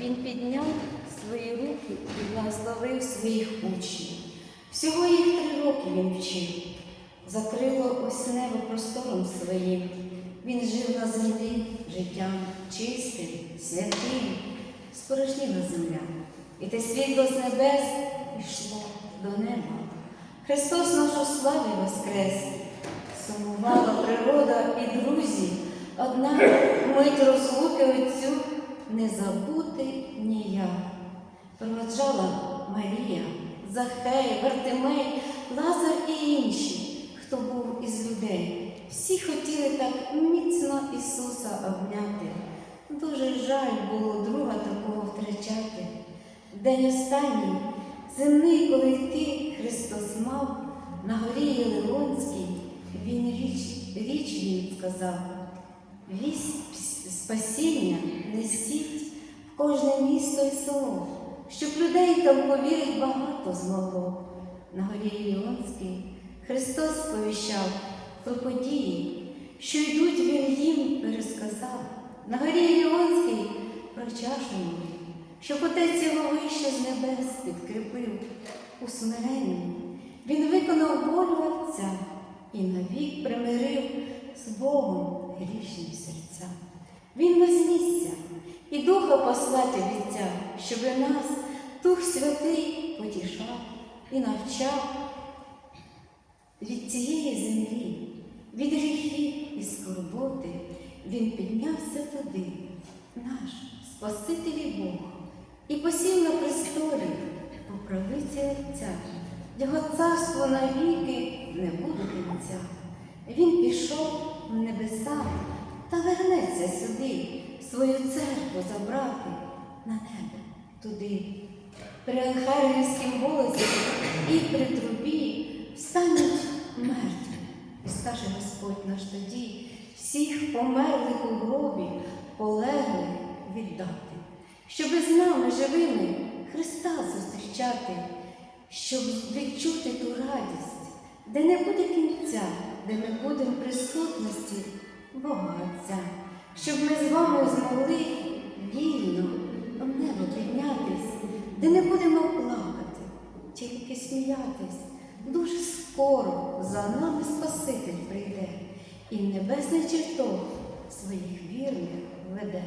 Він підняв свої руки і благословив своїх учнів. Всього їх три роки він вчив. Закрило ось небо простором своїм. Він жив на землі життям чистим, святим, спорожніла земля. І те світло з небес йшло до неба. Христос нашу славі воскрес, сумувала природа і друзі, однак мить розлуки отцю не забути ніяк. Проводжала Марія, Захей, Вартимей, Лазар і інші, хто був із людей. Всі хотіли так міцно Ісуса обняти. Дуже жаль було друга такого втрачати. День останній, земний, коли йти Христос мав, на горі Єлеонській він річ, річ він сказав. Вість спасіння несіть в кожне місто і село, щоб людей там повірить багато змогло. На горі Єлеонській Христос сповіщав про події, що йдуть він їм пересказав. На горі Єлеонській про чашу мою, щоб отець його вище з небес підкріпив у смиренні. Він виконав волю Отця і навік примирив з Богом грішні серця. Він вознісся і Духа послати обіцяв, щоб нас Дух Святий потішав і навчав від цієї землі, від гріхів і скорботи Він піднявся туди, наш Спаситель і Бог, і посів на престолі по правиці Отця. Його царство навіки не буде кінця. Вернеться сюди, свою церкву забрати на небо туди. При Анхарівськім голосі і при трубі встануть мертві, і скаже Господь наш тоді всіх померлих у гробі, полеглих віддати, щоби з нами живими Христа зустрічати, щоб відчути ту радість, де не буде кінця, де ми будемо присутності Бога щоб ми з вами змогли вільно в небо піднятись, де не будемо плакати, тільки сміятись. Дуже скоро за нами Спаситель прийде і небесний чертог своїх вірних веде.